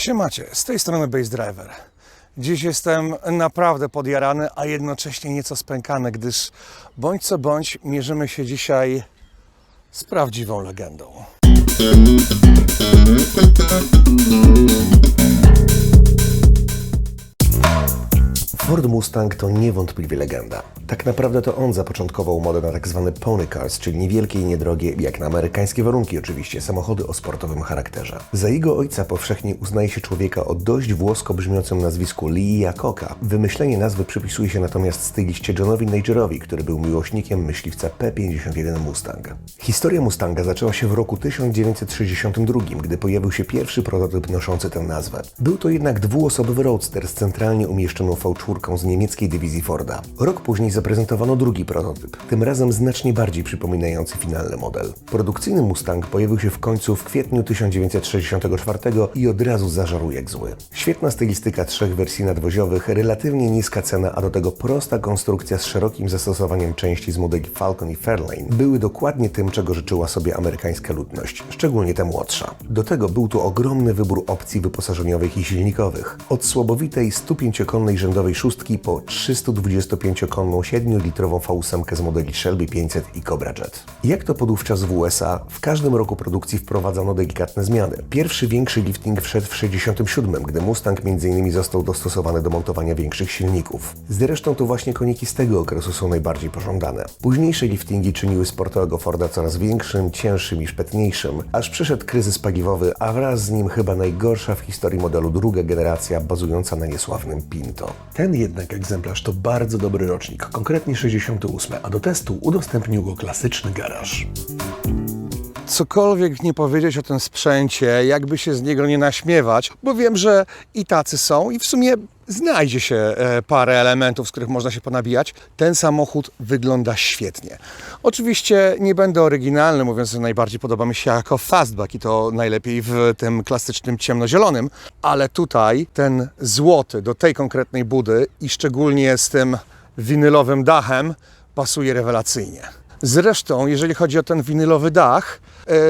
Siemacie, z tej strony Base Driver. Dziś jestem naprawdę podjarany, a jednocześnie nieco spękany, gdyż bądź co bądź mierzymy się dzisiaj z prawdziwą legendą. Ford Mustang to niewątpliwie legenda. Tak naprawdę to on zapoczątkował modę na tak zwane pony cars, czyli niewielkie i niedrogie, jak na amerykańskie warunki oczywiście, samochody o sportowym charakterze. Za jego ojca powszechnie uznaje się człowieka o dość włosko brzmiącym nazwisku Lee Iacocca. Wymyślenie nazwy przypisuje się natomiast styliście Johnowi Nagerowi, który był miłośnikiem myśliwca P51 Mustang. Historia Mustanga zaczęła się w roku 1962, gdy pojawił się pierwszy prototyp noszący tę nazwę. Był to jednak dwuosobowy roadster z centralnie umieszczoną V4 z niemieckiej dywizji Forda. Rok później zaprezentowano drugi prototyp, tym razem znacznie bardziej przypominający finalny model. Produkcyjny Mustang pojawił się w końcu w kwietniu 1964 i od razu zażarł jak zły. Świetna stylistyka trzech wersji nadwoziowych, relatywnie niska cena, a do tego prosta konstrukcja z szerokim zastosowaniem części z modeli Falcon i Fairlane były dokładnie tym, czego życzyła sobie amerykańska ludność, szczególnie ta młodsza. Do tego był tu ogromny wybór opcji wyposażeniowych i silnikowych. Od słabowitej 105-konnej rzędowej szóstki po 325-konną 7-litrową V8 z modeli Shelby 500 i Cobra Jet. Jak to podówczas w USA, w każdym roku produkcji wprowadzano delikatne zmiany. Pierwszy większy lifting wszedł w 67, gdy Mustang m.in. został dostosowany do montowania większych silników. Zresztą to właśnie koniki z tego okresu są najbardziej pożądane. Późniejsze liftingi czyniły sportowego Forda coraz większym, cięższym i szpetniejszym, aż przyszedł kryzys paliwowy, a wraz z nim chyba najgorsza w historii modelu druga generacja bazująca na niesławnym Pinto. Ten jednak egzemplarz to bardzo dobry rocznik, konkretnie 68, a do testu udostępnił go klasyczny garaż. Cokolwiek nie powiedzieć o tym sprzęcie, jakby się z niego nie naśmiewać, bo wiem, że i tacy są i w sumie znajdzie się e, parę elementów, z których można się ponabijać. Ten samochód wygląda świetnie. Oczywiście nie będę oryginalny, mówiąc, że najbardziej podoba mi się jako fastback i to najlepiej w tym klasycznym ciemnozielonym, ale tutaj ten złoty do tej konkretnej budy i szczególnie z tym winylowym dachem pasuje rewelacyjnie. Zresztą, jeżeli chodzi o ten winylowy dach,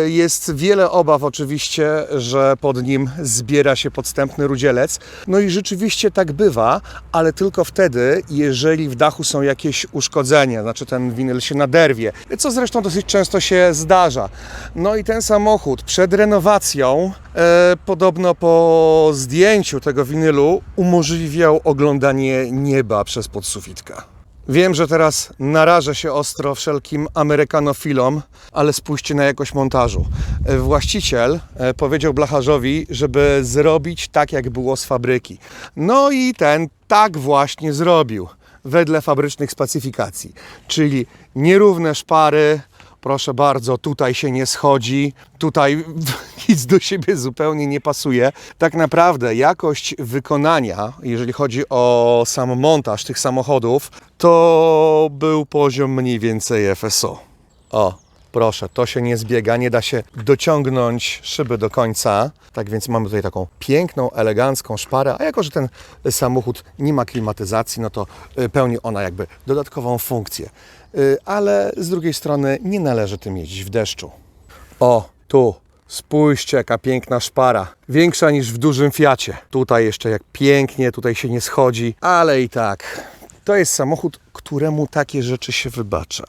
jest wiele obaw oczywiście, że pod nim zbiera się podstępny rudzielec. No i rzeczywiście tak bywa, ale tylko wtedy, jeżeli w dachu są jakieś uszkodzenia, znaczy ten winyl się naderwie, co zresztą dosyć często się zdarza. No i ten samochód przed renowacją, e, podobno po zdjęciu tego winylu, umożliwiał oglądanie nieba przez podsufitka. Wiem, że teraz narażę się ostro wszelkim amerykanofilom, ale spójrzcie na jakość montażu. E, Właściciel e, powiedział blacharzowi, żeby zrobić tak, jak było z fabryki. No i ten tak właśnie zrobił, wedle fabrycznych specyfikacji. Czyli nierówne szpary, proszę bardzo, tutaj się nie schodzi, tutaj nic do siebie zupełnie nie pasuje. Tak naprawdę jakość wykonania, jeżeli chodzi o sam montaż tych samochodów, to był poziom mniej więcej FSO. O, proszę, to się nie zbiega, nie da się dociągnąć szyby do końca. Tak więc mamy tutaj taką piękną, elegancką szparę, a jako, że ten samochód nie ma klimatyzacji, no to y, pełni ona jakby dodatkową funkcję. Y, Ale z drugiej strony nie należy tym jeździć w deszczu. O, tu, spójrzcie jaka piękna szpara. Większa niż w dużym Fiacie. Tutaj jeszcze jak pięknie, tutaj się nie schodzi, ale i tak. To jest samochód, któremu takie rzeczy się wybacza.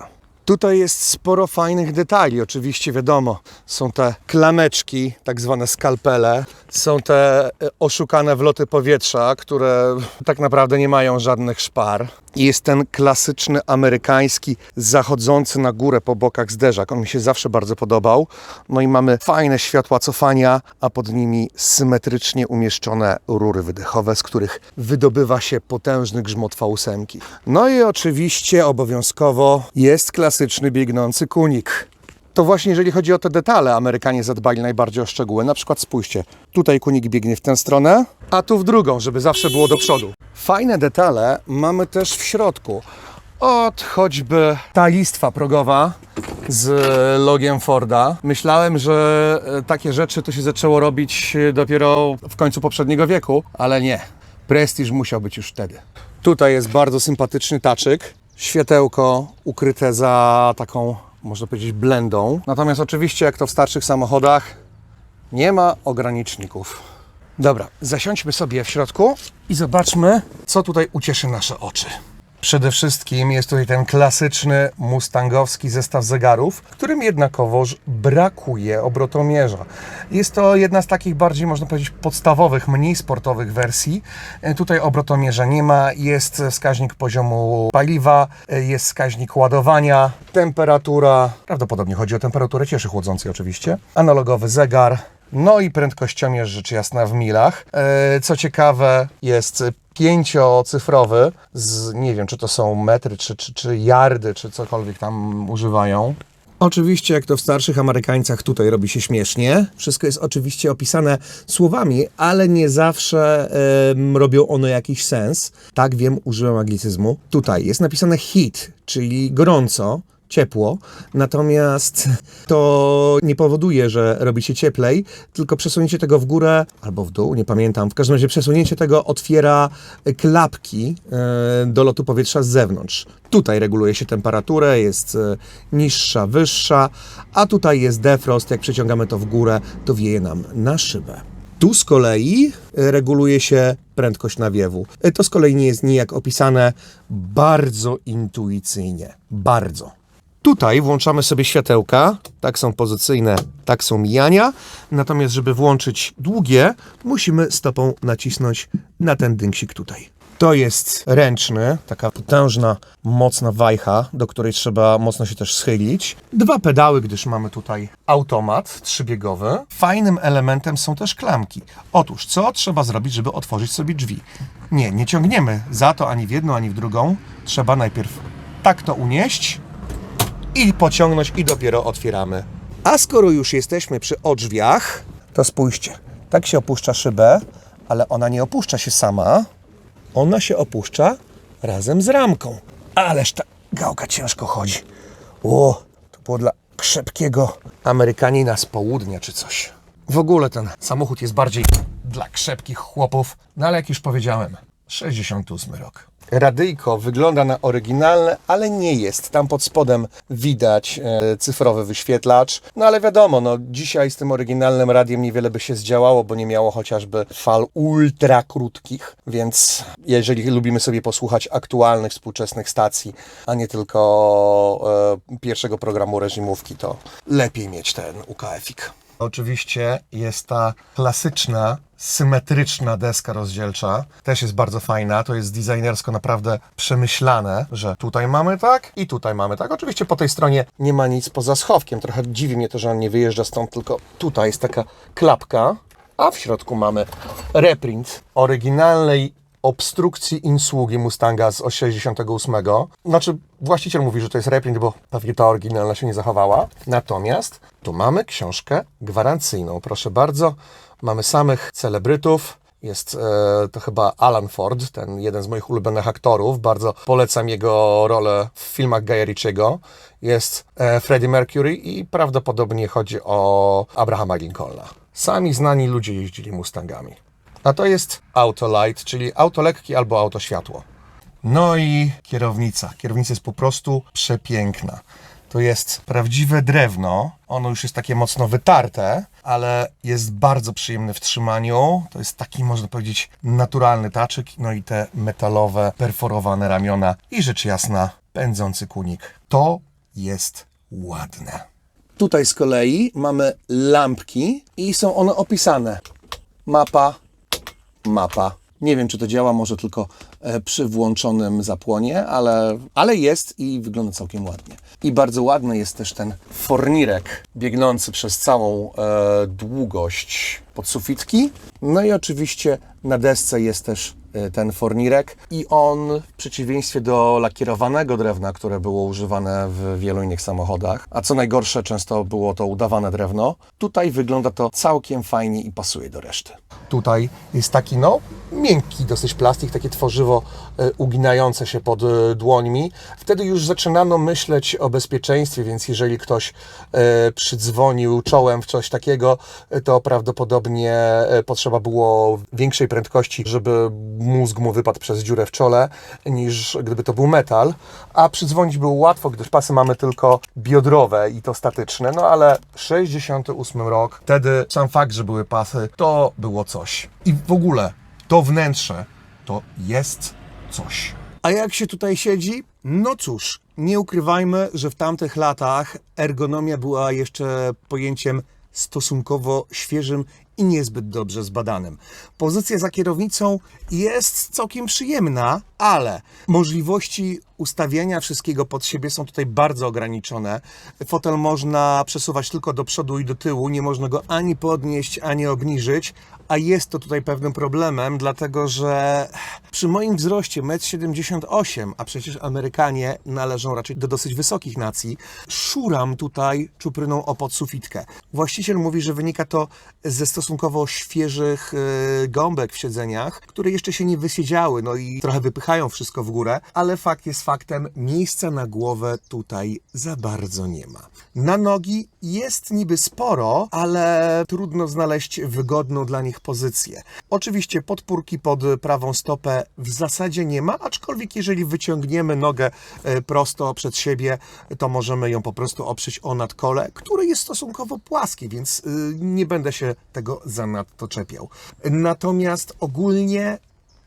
Tutaj jest sporo fajnych detali. Oczywiście wiadomo, są te klameczki, tak zwane skalpele, są te e, oszukane wloty powietrza, które tak naprawdę nie mają żadnych szpar. Jest ten klasyczny amerykański, zachodzący na górę po bokach zderzak. On mi się zawsze bardzo podobał. No i mamy fajne światła cofania, a pod nimi symetrycznie umieszczone rury wydechowe, z których wydobywa się potężny grzmot V8. No i oczywiście obowiązkowo jest klasyczny biegnący kunik. To właśnie jeżeli chodzi o te detale, Amerykanie zadbali najbardziej o szczegóły. Na przykład spójrzcie, tutaj kunik biegnie w tę stronę, a tu w drugą, żeby zawsze było do przodu. Fajne detale mamy też w środku. Od choćby ta listwa progowa z logiem Forda. Myślałem, że e, takie rzeczy to się zaczęło robić e, dopiero w końcu poprzedniego wieku, ale nie. Prestiż musiał być już wtedy. Tutaj jest bardzo sympatyczny taczyk. Światełko ukryte za taką, można powiedzieć, blendą. Natomiast oczywiście, jak to w starszych samochodach, nie ma ograniczników. Dobra, zasiądźmy sobie w środku i zobaczmy, co tutaj ucieszy nasze oczy. Przede wszystkim jest tutaj ten klasyczny mustangowski zestaw zegarów, którym jednakowoż brakuje obrotomierza. Jest to jedna z takich bardziej, można powiedzieć, podstawowych, mniej sportowych wersji. E, Tutaj obrotomierza nie ma, jest wskaźnik poziomu paliwa, e, jest wskaźnik ładowania, temperatura, prawdopodobnie chodzi o temperaturę cieszy chłodzącej oczywiście, analogowy zegar, no i prędkościomierz rzecz jasna w milach. E, Co ciekawe, jest pięciocyfrowy z, nie wiem, czy to są metry, czy, czy, czy yardy, czy cokolwiek tam używają. Oczywiście, jak to w starszych Amerykańcach, tutaj robi się śmiesznie. Wszystko jest oczywiście opisane słowami, ale nie zawsze em, robią one jakiś sens. Tak wiem, użyłem anglicyzmu. Tutaj jest napisane heat, czyli gorąco, ciepło, natomiast to nie powoduje, że robi się cieplej, tylko przesunięcie tego w górę albo w dół, nie pamiętam. W każdym razie przesunięcie tego otwiera klapki e, do lotu powietrza z zewnątrz. Tutaj reguluje się temperaturę, jest e, niższa, wyższa, a tutaj jest defrost. Jak przeciągamy to w górę, to wieje nam na szybę. Tu z kolei e, reguluje się prędkość nawiewu. To z kolei nie jest nijak opisane bardzo intuicyjnie. Bardzo. Tutaj włączamy sobie światełka, tak są pozycyjne, tak są mijania. Natomiast, żeby włączyć długie, musimy stopą nacisnąć na ten dynksik tutaj. To jest ręczny, taka potężna, mocna wajcha, do której trzeba mocno się też schylić. Dwa pedały, gdyż mamy tutaj automat trzybiegowy. Fajnym elementem są też klamki. Otóż, co trzeba zrobić, żeby otworzyć sobie drzwi? Nie, nie ciągniemy za to ani w jedną, ani w drugą. Trzeba najpierw tak to unieść, i pociągnąć i dopiero otwieramy. A skoro już jesteśmy przy odrzwiach, to spójrzcie, tak się opuszcza szybę, ale ona nie opuszcza się sama, ona się opuszcza razem z ramką. Ależ ta gałka ciężko chodzi. O, to było dla krzepkiego Amerykanina z południa czy coś. W ogóle ten samochód jest bardziej dla krzepkich chłopów, no ale jak już powiedziałem, 68 rok. Radyjko wygląda na oryginalne, ale nie jest. Tam pod spodem widać e, cyfrowy wyświetlacz. No ale wiadomo, no dzisiaj z tym oryginalnym radiem niewiele by się zdziałało, bo nie miało chociażby fal ultra krótkich. Więc jeżeli lubimy sobie posłuchać aktualnych, współczesnych stacji, a nie tylko e, pierwszego programu reżimówki, to lepiej mieć ten UKF-ik. Oczywiście jest ta klasyczna, symetryczna deska rozdzielcza. Też jest bardzo fajna. To jest designersko naprawdę przemyślane, że tutaj mamy tak i tutaj mamy tak. Oczywiście po tej stronie nie ma nic poza schowkiem. Trochę dziwi mnie to, że on nie wyjeżdża stąd, tylko tutaj jest taka klapka, a w środku mamy reprint oryginalnej obstrukcji insługi Mustanga z 68. Znaczy, właściciel mówi, że to jest reprint, bo pewnie ta oryginalna się nie zachowała. Natomiast tu mamy książkę gwarancyjną. Proszę bardzo, mamy samych celebrytów. Jest e, to chyba Alan Ford, ten jeden z moich ulubionych aktorów. Bardzo polecam jego rolę w filmach Guya Ritchiego. Jest e, Freddie Mercury i prawdopodobnie chodzi o Abrahama Lincolna. Sami znani ludzie jeździli Mustangami. A to jest Autolight, czyli auto lekkie albo auto światło. No i kierownica. Kierownica jest po prostu przepiękna. To jest prawdziwe drewno. Ono już jest takie mocno wytarte, ale jest bardzo przyjemny w trzymaniu. To jest taki, można powiedzieć, naturalny taczyk. No i te metalowe, perforowane ramiona i rzecz jasna, pędzący kunik. To jest ładne. Tutaj z kolei mamy lampki i są one opisane. Mapa, mapa. Nie wiem, czy to działa, może tylko e, przy włączonym zapłonie, ale, ale jest i wygląda całkiem ładnie. I bardzo ładny jest też ten fornirek biegnący przez całą e, długość podsufitki. No i oczywiście na desce jest też ten fornirek i on w przeciwieństwie do lakierowanego drewna, które było używane w wielu innych samochodach, a co najgorsze, często było to udawane drewno, tutaj wygląda to całkiem fajnie i pasuje do reszty. Tutaj jest taki, no, miękki dosyć plastik, takie tworzywo e, uginające się pod e, dłońmi. Wtedy już zaczynano myśleć o bezpieczeństwie, więc jeżeli ktoś e, przydzwonił czołem w coś takiego, to prawdopodobnie potrzeba było większej prędkości, żeby mózg mu wypadł przez dziurę w czole, niż gdyby to był metal. A przydzwonić było łatwo, gdyż pasy mamy tylko biodrowe i to statyczne. No ale 68 rok, wtedy sam fakt, że były pasy, to było coś. I w ogóle to wnętrze to jest coś. A jak się tutaj siedzi? No cóż, nie ukrywajmy, że w tamtych latach ergonomia była jeszcze pojęciem stosunkowo świeżym i niezbyt dobrze zbadanym. Pozycja za kierownicą jest całkiem przyjemna, ale możliwości ustawiania wszystkiego pod siebie są tutaj bardzo ograniczone. Fotel można przesuwać tylko do przodu i do tyłu, nie można go ani podnieść, ani obniżyć, a jest to tutaj pewnym problemem, dlatego że przy moim wzroście 1,78 m, a przecież Amerykanie należą raczej do dosyć wysokich nacji, szuram tutaj czupryną o podsufitkę. Właściciel mówi, że wynika to ze stosunkowo świeżych yy, gąbek w siedzeniach, które jeszcze się nie wysiedziały, no i trochę wypychają wszystko w górę, ale fakt jest faktem, miejsca na głowę tutaj za bardzo nie ma. Na nogi jest niby sporo, ale trudno znaleźć wygodną dla nich pozycję. Oczywiście podpórki pod prawą stopę w zasadzie nie ma, aczkolwiek jeżeli wyciągniemy nogę e, prosto przed siebie, to możemy ją po prostu oprzeć o nadkole, które jest stosunkowo płaskie, więc y, nie będę się tego zanadto czepiał. Natomiast ogólnie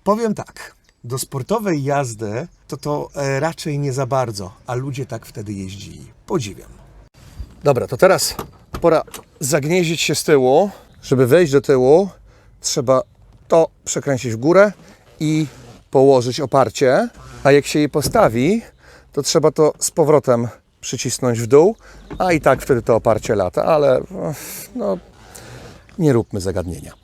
powiem tak. Do sportowej jazdy to to e, raczej nie za bardzo, a ludzie tak wtedy jeździli. Podziwiam. Dobra, to teraz pora zagnieździć się z tyłu. Żeby wejść do tyłu, trzeba to przekręcić w górę i położyć oparcie. A jak się je postawi, to trzeba to z powrotem przycisnąć w dół, a i tak wtedy to oparcie lata, ale no, nie róbmy zagadnienia.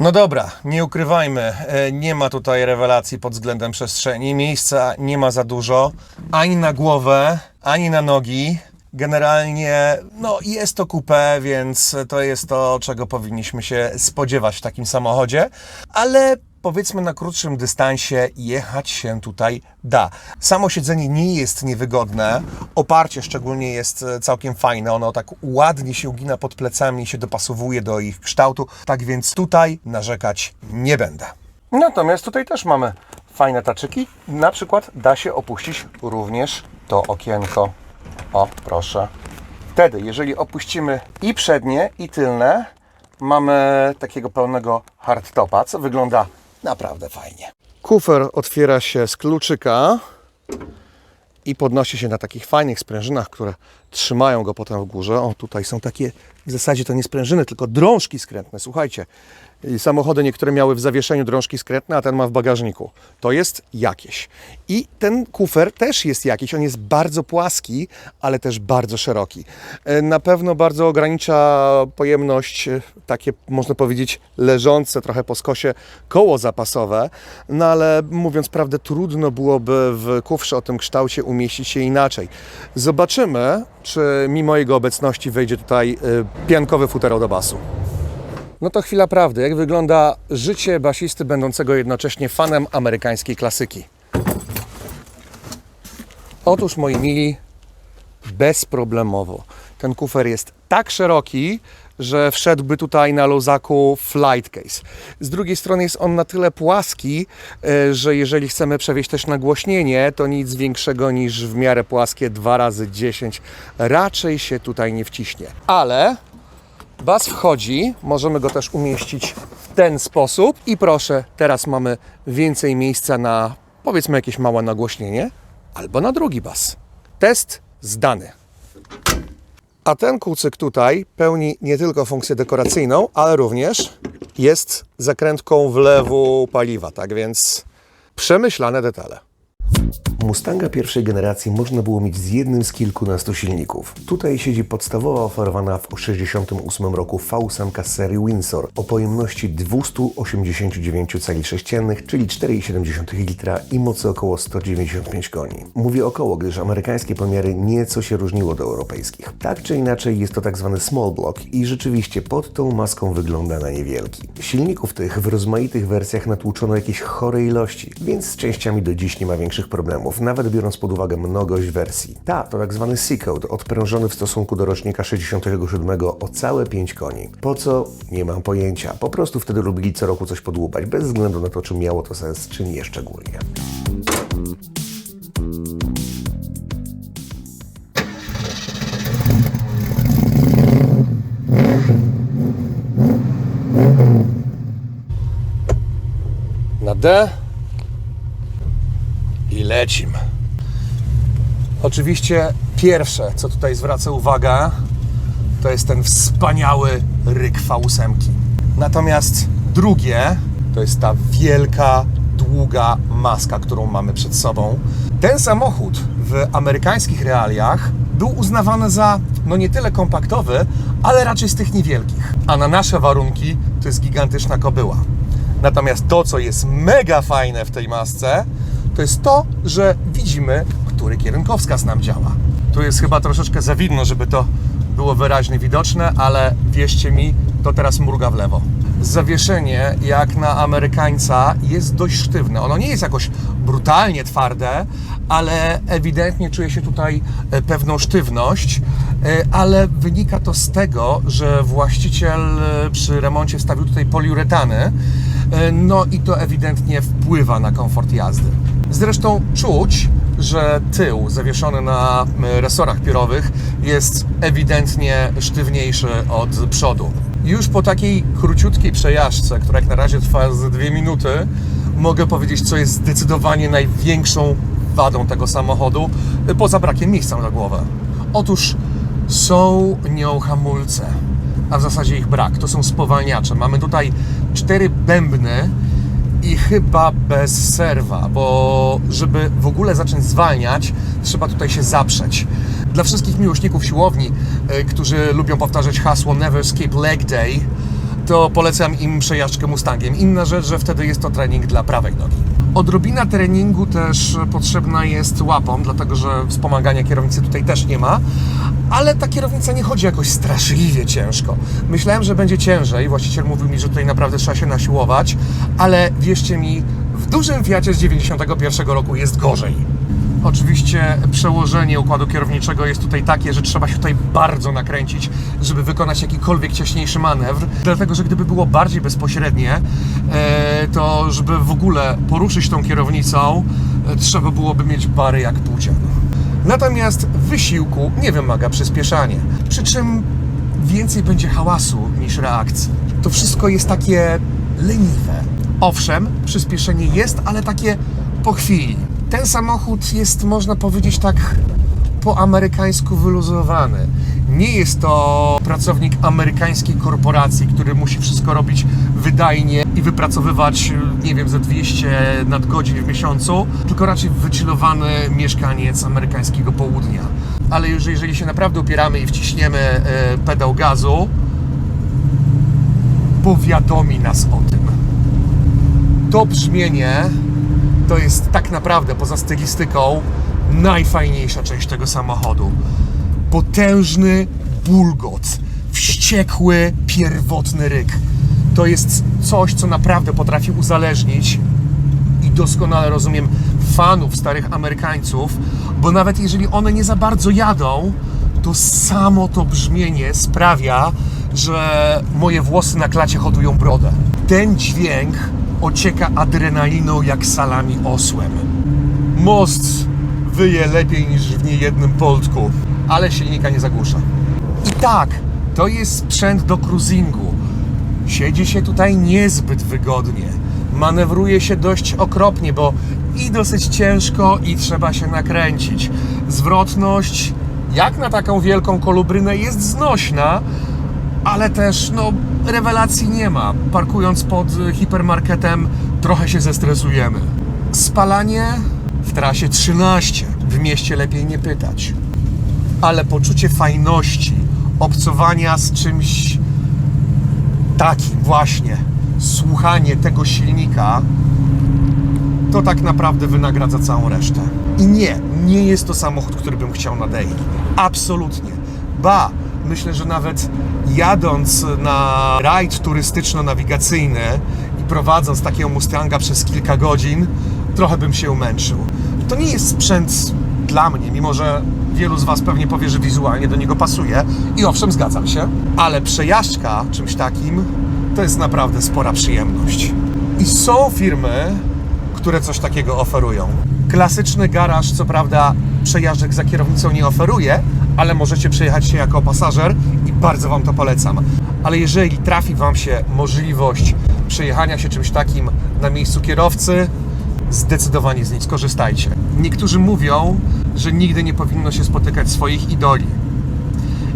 No dobra, nie ukrywajmy, e, nie ma tutaj rewelacji pod względem przestrzeni. Miejsca nie ma za dużo, ani na głowę, ani na nogi. Generalnie, no jest to coupé, więc to jest to, czego powinniśmy się spodziewać w takim samochodzie, ale powiedzmy na krótszym dystansie jechać się tutaj da. Samo siedzenie nie jest niewygodne, oparcie szczególnie jest e, całkiem fajne, ono tak ładnie się ugina pod plecami i się dopasowuje do ich kształtu, tak więc tutaj narzekać nie będę. Natomiast tutaj też mamy fajne taczyki, na przykład da się opuścić również to okienko. O, proszę. Wtedy, jeżeli opuścimy i przednie, i tylne, mamy takiego pełnego hardtopa, co wygląda naprawdę fajnie. Kufer otwiera się z kluczyka i podnosi się na takich fajnych sprężynach, które trzymają go potem w górze. O, tutaj są takie, w zasadzie to nie sprężyny, tylko drążki skrętne. Słuchajcie, i samochody niektóre miały w zawieszeniu drążki skrętne, a ten ma w bagażniku. To jest jakieś. I ten kufer też jest jakiś. On jest bardzo płaski, ale też bardzo szeroki. E, Na pewno bardzo ogranicza pojemność, e, takie można powiedzieć leżące trochę po skosie koło zapasowe, no ale mówiąc prawdę, trudno byłoby w kufrze o tym kształcie umieścić się inaczej. Zobaczymy, czy mimo jego obecności wejdzie tutaj e, piankowy futerał do basu. No to chwila prawdy. Jak wygląda życie basisty będącego jednocześnie fanem amerykańskiej klasyki? Otóż, moi mili, bezproblemowo. Ten kufer jest tak szeroki, że wszedłby tutaj na luzaku flight case. Z drugiej strony jest on na tyle płaski, e, że jeżeli chcemy przewieźć też nagłośnienie, to nic większego niż w miarę płaskie 2 razy 10 raczej się tutaj nie wciśnie. Ale Bas wchodzi, możemy go też umieścić w ten sposób i proszę, teraz mamy więcej miejsca na powiedzmy jakieś małe nagłośnienie albo na drugi bas. Test zdany. A ten kucyk tutaj pełni nie tylko funkcję dekoracyjną, ale również jest zakrętką wlewu paliwa, tak więc przemyślane detale. Mustanga pierwszej generacji można było mieć z jednym z kilkunastu silników. Tutaj siedzi podstawowa oferowana w 1968 roku V8 serii Windsor o pojemności 289 cali sześciennych, czyli 4,7 litra i mocy około 195 koni. Mówię około, gdyż amerykańskie pomiary nieco się różniło do europejskich. Tak czy inaczej jest to tak zwany small block i rzeczywiście pod tą maską wygląda na niewielki. Silników tych w rozmaitych wersjach natłuczono jakieś chore ilości, więc z częściami do dziś nie ma większych problemów. nawet biorąc pod uwagę mnogość wersji. Ta to tak zwany C-Code, odprężony w stosunku do rocznika 67 o całe 5 koni. Po co? Nie mam pojęcia. Po prostu wtedy lubili co roku coś podłubać, bez względu na to, czy miało to sens, czy nie szczególnie. Na D Oczywiście pierwsze, co tutaj zwraca uwagę, to jest ten wspaniały ryk V8. Natomiast drugie to jest ta wielka, długa maska, którą mamy przed sobą. Ten samochód w amerykańskich realiach był uznawany za no nie tyle kompaktowy, ale raczej z tych niewielkich. A na nasze warunki to jest gigantyczna kobyła. Natomiast to, co jest mega fajne w tej masce, to jest to, że widzimy, który kierunkowskaz nam działa. Tu jest chyba troszeczkę za widno, żeby to było wyraźnie widoczne, ale wierzcie mi, to teraz mruga w lewo. Zawieszenie, jak na Amerykańca, jest dość sztywne. Ono nie jest jakoś brutalnie twarde, ale ewidentnie czuje się tutaj e, pewną sztywność, e, ale wynika to z tego, że właściciel e, przy remoncie wstawił tutaj poliuretany, no i to ewidentnie wpływa na komfort jazdy. Zresztą czuć, że tył zawieszony na resorach piórowych jest ewidentnie sztywniejszy od przodu. Już po takiej króciutkiej przejażdżce, która jak na razie trwa z dwie minuty, mogę powiedzieć, co jest zdecydowanie największą wadą tego samochodu, poza brakiem miejsca na głowę. Otóż są nią hamulce, a w zasadzie ich brak. To są spowalniacze. Mamy tutaj cztery bębny i chyba bez serwa, bo żeby w ogóle zacząć zwalniać, trzeba tutaj się zaprzeć. Dla wszystkich miłośników siłowni, y, którzy lubią powtarzać hasło Never skip leg day, to polecam im przejażdżkę Mustangiem. Inna rzecz, że wtedy jest to trening dla prawej nogi. Odrobina treningu też potrzebna jest łapą, dlatego że wspomagania kierownicy tutaj też nie ma, ale ta kierownica nie chodzi jakoś straszliwie ciężko. Myślałem, że będzie ciężej, właściciel mówił mi, że tutaj naprawdę trzeba się nasiłować, ale wierzcie mi, w dużym Fiacie z 91 roku jest gorzej. Oczywiście przełożenie układu kierowniczego jest tutaj takie, że trzeba się tutaj bardzo nakręcić, żeby wykonać jakikolwiek ciaśniejszy manewr. Dlatego, że gdyby było bardziej bezpośrednie, e, to żeby w ogóle poruszyć tą kierownicą, e, trzeba byłoby mieć bary jak płócian. Natomiast wysiłku nie wymaga przyspieszanie. Przy czym więcej będzie hałasu niż reakcji. To wszystko jest takie leniwe. Owszem, przyspieszenie jest, ale takie po chwili. Ten samochód jest, można powiedzieć, tak po amerykańsku wyluzowany. Nie jest to pracownik amerykańskiej korporacji, który musi wszystko robić wydajnie i wypracowywać, nie wiem, ze 200 nadgodzin w miesiącu, tylko raczej wychillowany mieszkaniec amerykańskiego południa. Ale już jeżeli się naprawdę upieramy i wciśniemy e, pedał gazu, powiadomi nas o tym. To brzmienie to jest tak naprawdę poza stylistyką najfajniejsza część tego samochodu. Potężny bulgot, wściekły, pierwotny ryk. To jest coś, co naprawdę potrafi uzależnić i doskonale rozumiem fanów starych Amerykańców, bo nawet jeżeli one nie za bardzo jadą, to samo to brzmienie sprawia, że moje włosy na klacie hodują brodę. Ten dźwięk ocieka adrenaliną jak salami osłem. Most wyje lepiej niż w niejednym poltku, ale silnika nie zagłusza. I tak, to jest sprzęt do cruisingu. Siedzi się tutaj niezbyt wygodnie. Manewruje się dość okropnie, bo i dosyć ciężko, i trzeba się nakręcić. Zwrotność, jak na taką wielką kolubrynę, jest znośna, ale też no, rewelacji nie ma. Parkując pod hipermarketem, trochę się zestresujemy. Spalanie w trasie 13. W mieście lepiej nie pytać. Ale poczucie fajności, obcowania z czymś takim właśnie, słuchanie tego silnika, to tak naprawdę wynagradza całą resztę. I nie, nie jest to samochód, który bym chciał na. Absolutnie. Ba, myślę, że nawet jadąc na rajd turystyczno-nawigacyjny i prowadząc takiego Mustanga przez kilka godzin, trochę bym się umęczył. to nie jest sprzęt dla mnie, mimo że wielu z Was pewnie powie, że wizualnie do niego pasuje. I owszem, zgadzam się, ale przejażdżka czymś takim to jest naprawdę spora przyjemność. I są firmy, które coś takiego oferują. Klasyczny garaż, co prawda, przejażdżek za kierownicą nie oferuje, ale możecie przejechać się jako pasażer i bardzo Wam to polecam. Ale jeżeli trafi Wam się możliwość przejechania się czymś takim na miejscu kierowcy, zdecydowanie z niej skorzystajcie. Niektórzy mówią, że nigdy nie powinno się spotykać swoich idoli.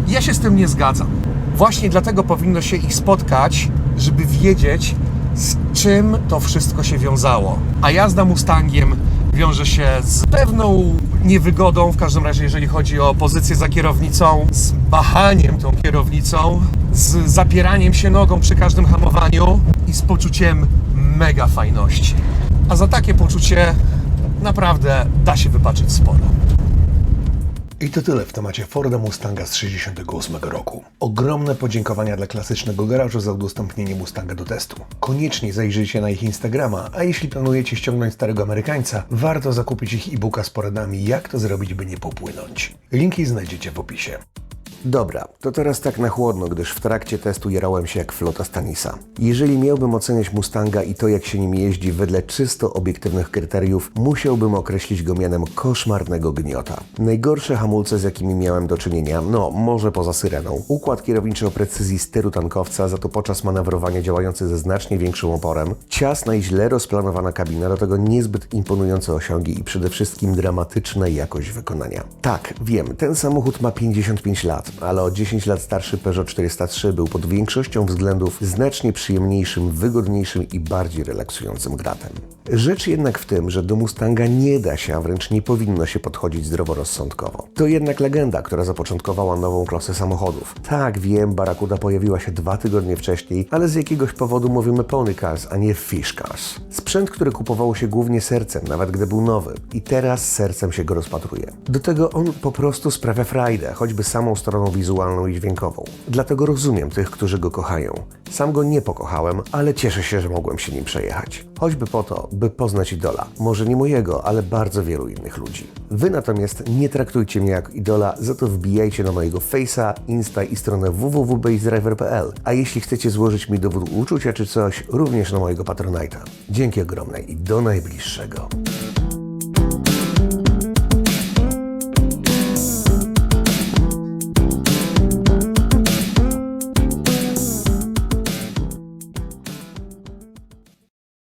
Ja się z tym nie zgadzam. Właśnie dlatego powinno się ich spotkać, żeby wiedzieć, z czym to wszystko się wiązało. A jazda Mustangiem wiąże się z pewną niewygodą, w każdym razie jeżeli chodzi o pozycję za kierownicą, z machaniem tą kierownicą, z zapieraniem się nogą przy każdym hamowaniu i z poczuciem mega fajności. A za takie poczucie naprawdę da się wybaczyć sporo. I to tyle w temacie Forda Mustanga z 68 roku. Ogromne podziękowania dla klasycznego garażu za udostępnienie Mustanga do testu. Koniecznie zajrzyjcie na ich Instagrama, a jeśli planujecie ściągnąć starego Amerykańca, warto zakupić ich e-booka z poradami, jak to zrobić, by nie popłynąć. Linki znajdziecie w opisie. Dobra, to teraz tak na chłodno, gdyż w trakcie testu jarałem się jak flota Stanisa. Jeżeli miałbym oceniać Mustanga i to, jak się nim jeździ wedle czysto obiektywnych kryteriów, musiałbym określić go mianem koszmarnego gniota. Najgorsze hamulce, z jakimi miałem do czynienia, no może poza syreną. Układ kierowniczy o precyzji stylu tankowca, za to podczas manewrowania działający ze znacznie większym oporem, ciasna i źle rozplanowana kabina, do tego niezbyt imponujące osiągi i przede wszystkim dramatyczna jakość wykonania. Tak, wiem, ten samochód ma 55 lat, ale o 10 lat starszy Peugeot 403 był pod większością względów znacznie przyjemniejszym, wygodniejszym i bardziej relaksującym gratem. Rzecz jednak w tym, że do Mustanga nie da się, a wręcz nie powinno się podchodzić zdroworozsądkowo. To jednak legenda, która zapoczątkowała nową klasę samochodów. Tak, wiem, Barakuda pojawiła się dwa tygodnie wcześniej, ale z jakiegoś powodu mówimy Pony Cars, a nie Fish Cars. Sprzęt, który kupowało się głównie sercem, nawet gdy był nowy. I teraz sercem się go rozpatruje. Do tego on po prostu sprawia frajdę, choćby samą stroną wizualną i dźwiękową. Dlatego rozumiem tych, którzy go kochają. Sam go nie pokochałem, ale cieszę się, że mogłem się nim przejechać. Choćby po to, by poznać idola. Może nie mojego, ale bardzo wielu innych ludzi. Wy natomiast nie traktujcie mnie jak idola, za to wbijajcie na mojego Face'a, Insta i stronę www.basedriver.pl. A jeśli chcecie złożyć mi dowód uczucia czy coś, również na mojego Patronite'a. Dzięki ogromne i do najbliższego.